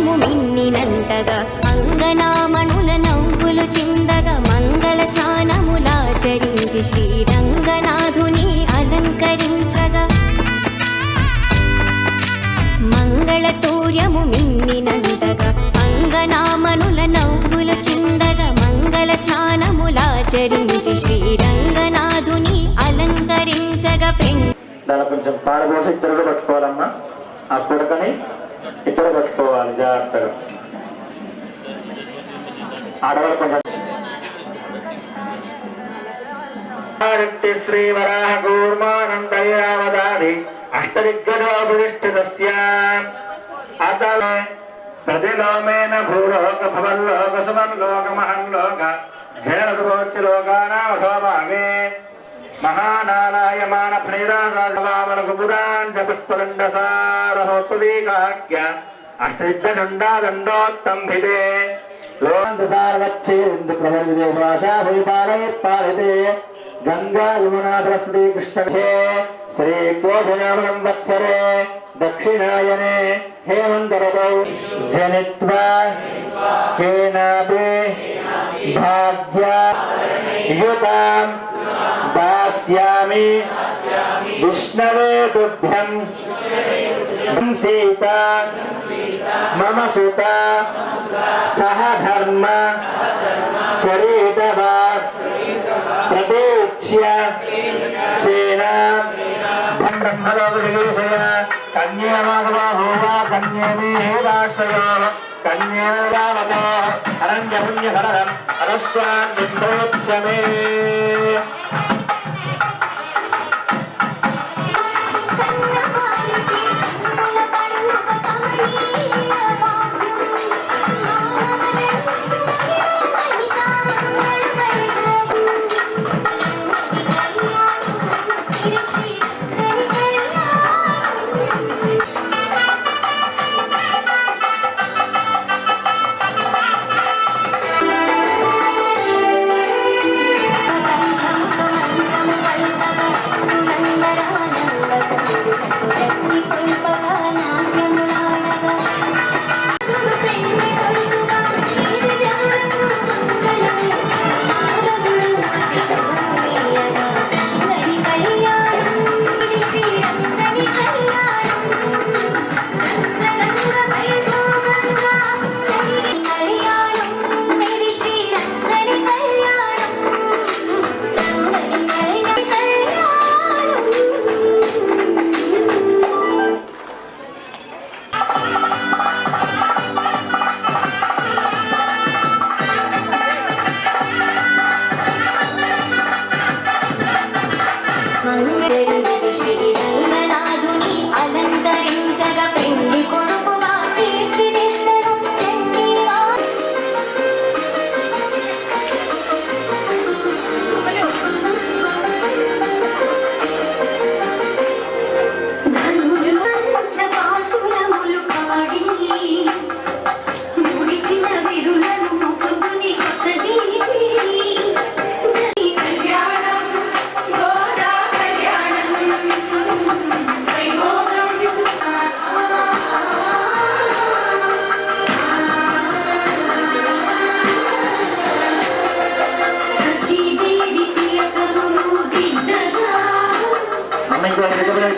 మిన్నినంటగా అంగనామణుల నవ్వులు చిందగా మంగళ స్నానములాచరించి శ్రీరంగనాథుని అలంకరించగా. మంగళతూర్యము మిన్నినంటగా అంగనామనుల నవ్వులు చిందగా మంగళ స్నానములాచరించి శ్రీరంగనాథుని అలంకరించగా పెండి దాన్ని కొంచెం పారబోసి ఇద్దరు పట్టుకోవాలమ్మా. ఆ కుడకని ఇతర పట్టుకోవాలి జాగ్రత్తగా. ఆడవాళ్ళు కొంచెం శ్రీ వరాహ కూర్మానందయావదాది అష్టదిగ్గజోపవిష్టితస్య అత ప్రతిలోమేన భూలోక భవల్లోక సుమల్లోక మహల్లోక జయనదురోత్యలోకానామథో భాగే మహానారాయమాన ఫణిరాజామనకు మహానారాయమాన పుష్పదండ సారహోత్పదీకాఖ్య అష్టదిగ్గజండా దండోత్తంభితే లోకాంతసారవచ్చేందు ప్రవర్విదేశవాసా భూపాలయత్పాలితే గంగా యమునా సరస్వతీ కృష్ణ వత్సరే దక్షిణాయనే. హేమంతరదౌ జనిత్వా. కేనాపి. భాగ్య దాస్యామి విష్ణవే తుభ్యం సీత మమ సుత సహ చరీతవా చరితవా ప్రతీక్ష్య చేన బ్రహ్మలోకవిదూషయ కన్యేమాగవా హోవా కన్యేమీ హేదాశ్రయో కన్యేరావసో అరణ్యపుణ్యధరం అదస్వాన్ బిందోత్సమే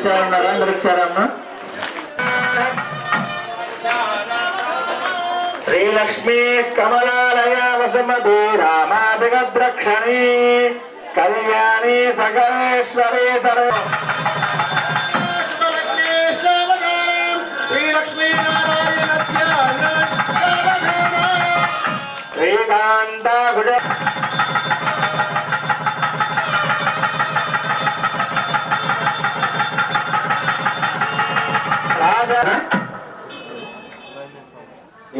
ఇచ్చారన్నారా. అందరు ఇచ్చారా అమ్మ? శ్రీలక్ష్మీ కమలాలయ వసుమతి రామాదిగద్రక్షణి కళ్యాణి సకలేశ్వరి సర్వ శ్రీకాంత గుజ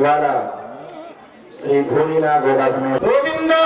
ఇవాళ శ్రీ భూమిలా గోదా గోవిందా